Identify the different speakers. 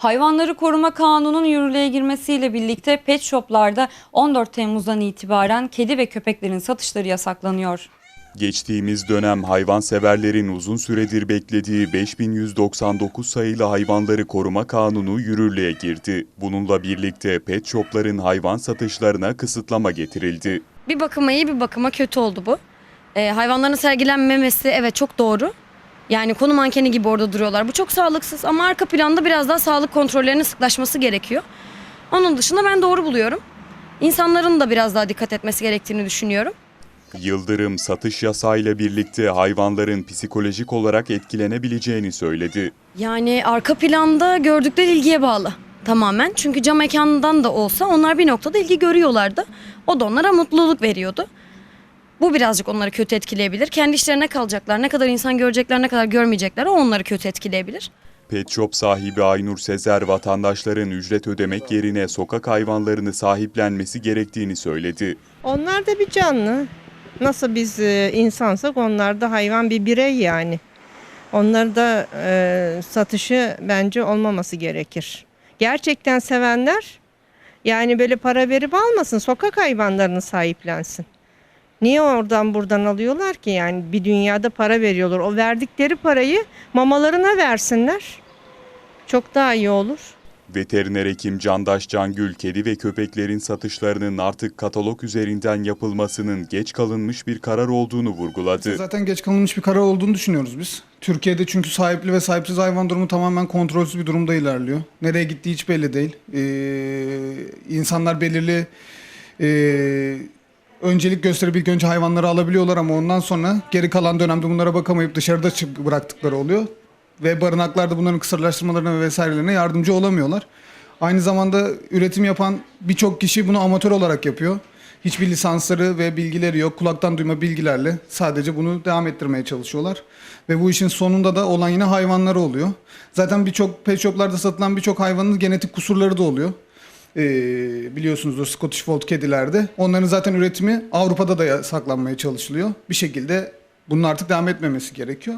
Speaker 1: Hayvanları Koruma Kanunu'nun yürürlüğe girmesiyle birlikte pet shoplarda 14 Temmuz'dan itibaren kedi ve köpeklerin satışları yasaklanıyor.
Speaker 2: Geçtiğimiz dönem hayvanseverlerin uzun süredir beklediği 5199 sayılı Hayvanları Koruma Kanunu yürürlüğe girdi. Bununla birlikte pet shopların hayvan satışlarına kısıtlama getirildi.
Speaker 3: Bir bakıma iyi bir bakıma kötü oldu bu. Ee, hayvanların sergilenmemesi evet çok doğru. Yani konu mankeni gibi orada duruyorlar. Bu çok sağlıksız ama arka planda biraz daha sağlık kontrollerinin sıklaşması gerekiyor. Onun dışında ben doğru buluyorum. İnsanların da biraz daha dikkat etmesi gerektiğini düşünüyorum.
Speaker 2: Yıldırım satış yasağıyla birlikte hayvanların psikolojik olarak etkilenebileceğini söyledi.
Speaker 3: Yani arka planda gördükleri ilgiye bağlı tamamen. Çünkü cam mekanından da olsa onlar bir noktada ilgi görüyorlardı. O da onlara mutluluk veriyordu. Bu birazcık onları kötü etkileyebilir. Kendi işlerine kalacaklar. Ne kadar insan görecekler, ne kadar görmeyecekler o onları kötü etkileyebilir.
Speaker 2: Pet shop sahibi Aynur Sezer vatandaşların ücret ödemek yerine sokak hayvanlarını sahiplenmesi gerektiğini söyledi.
Speaker 4: Onlar da bir canlı. Nasıl biz e, insansak onlar da hayvan bir birey yani. Onları da e, satışı bence olmaması gerekir. Gerçekten sevenler yani böyle para verip almasın sokak hayvanlarını sahiplensin. Niye oradan buradan alıyorlar ki yani bir dünyada para veriyorlar. O verdikleri parayı mamalarına versinler. Çok daha iyi olur.
Speaker 2: Veteriner hekim Candaş Cangül, kedi ve köpeklerin satışlarının artık katalog üzerinden yapılmasının geç kalınmış bir karar olduğunu vurguladı.
Speaker 5: Zaten geç kalınmış bir karar olduğunu düşünüyoruz biz. Türkiye'de çünkü sahipli ve sahipsiz hayvan durumu tamamen kontrolsüz bir durumda ilerliyor. Nereye gittiği hiç belli değil. Ee, insanlar belirli e, öncelik gösterip ilk önce hayvanları alabiliyorlar ama ondan sonra geri kalan dönemde bunlara bakamayıp dışarıda çık bıraktıkları oluyor. Ve barınaklarda bunların kısırlaştırmalarına ve vesairelerine yardımcı olamıyorlar. Aynı zamanda üretim yapan birçok kişi bunu amatör olarak yapıyor. Hiçbir lisansları ve bilgileri yok. Kulaktan duyma bilgilerle sadece bunu devam ettirmeye çalışıyorlar. Ve bu işin sonunda da olan yine hayvanları oluyor. Zaten birçok pet shoplarda satılan birçok hayvanın genetik kusurları da oluyor. Ee, biliyorsunuzdur Scottish Fold kedilerde. Onların zaten üretimi Avrupa'da da yasaklanmaya çalışılıyor. Bir şekilde bunun artık devam etmemesi gerekiyor.